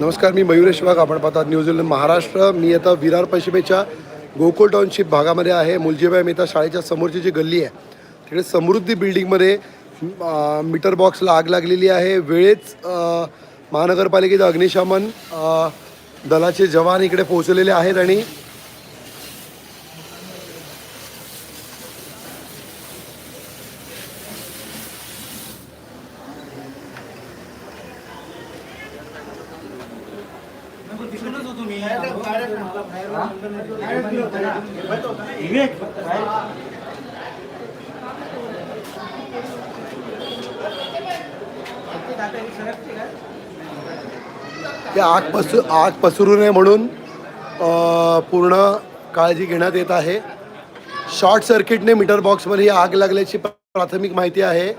नमस्कार मी मयुरेश वाघ. आपण पाहतात न्यूझीलंड महाराष्ट्र. मी आता विरार पश्चिमेच्या गोकुळ टाउनशिप भागामध्ये आहे. मुलजीबाई मेहता शाळेच्या समोरची जी गल्ली आहे तिकडे समृद्धी बिल्डिंगमध्ये मीटर बॉक्सला आग लागलेली आहे. वेळेच महानगरपालिकेचं अग्निशमन दलाचे जवान इकडे पोहोचलेले आहेत आणि ते आग पसू आग पसरू नये म्हणून अ, पूर्ण काळजी घेण्यात येत आहे. शॉर्ट सर्किटने मीटर बॉक्समध्ये ही आग लागल्याची प्र- प्राथमिक माहिती आहे.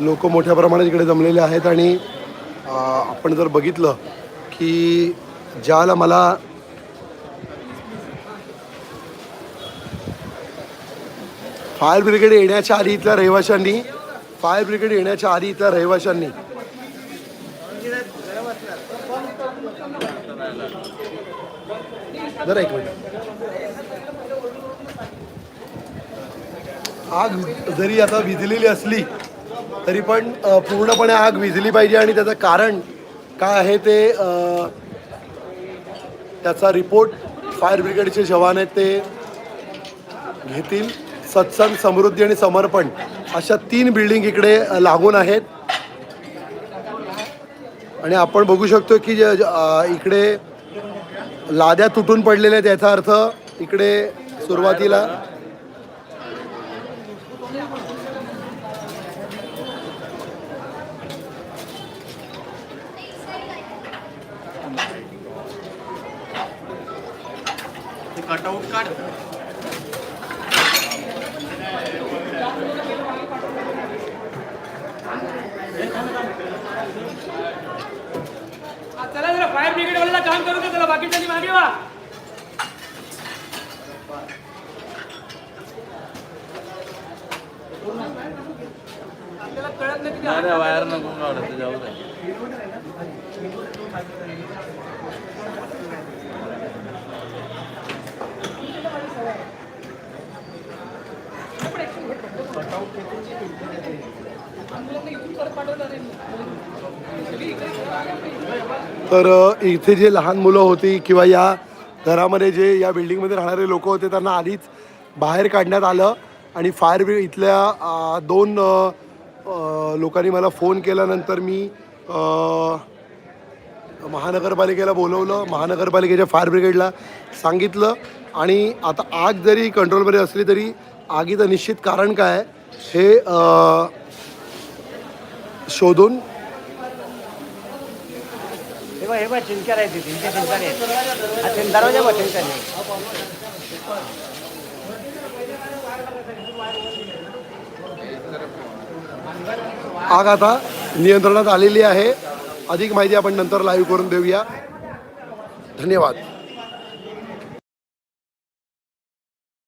लोक मोठ्या प्रमाणात इकडे जमलेले आहेत आणि आपण जर बघितलं की ज्याला मला फायर ब्रिगेड येण्याच्या आधी इथल्या रहिवाशांनी फायर ब्रिगेड येण्याच्या आधी इथल्या रहिवाशांनी जरा एक मिनिट. आग जरी आता विझलेली असली तरी पण पूर्णपणे आग विझली पाहिजे आणि त्याचं कारण काय आहे ते त्याचा रिपोर्ट फायर ब्रिगेडचे जवान आहेत ते घेतील. सत्संग समृद्धी आणि समर्पण अशा तीन बिल्डिंग इकडे लागून आहेत. आणि आपण बघू शकतो की इकडे लाद्या तुटून पडलेल्या आहेत याचा अर्थ इकडे सुरुवातीला कटआउट काढ. चला जरा फायर ब्रिगेड वाला काम करू का चला बाकीच्यांनी मागे वा. आपल्याला कळत नाही वायर नको काढत जाऊ दे. तर इथे जे लहान मुलं होती किंवा या घरामध्ये जे या बिल्डिंगमध्ये राहणारे लोक होते त्यांना आधीच बाहेर काढण्यात आलं आणि फायर ब्रिगेड इथल्या दोन लोकांनी मला फोन केल्यानंतर मी महानगरपालिकेला बोलवलं. महानगरपालिकेच्या फायर ब्रिगेडला सांगितलं. आणि आता आग जरी कंट्रोलमध्ये असली तरी आगीचं निश्चित कारण काय हे शोधून चिंता बघ चिंता दरवाजा बघ चिंकर आहे आग आता नियंत्रणात आलेली आहे. अधिक माहिती आपण नंतर लाईव्ह करून देऊया. धन्यवाद.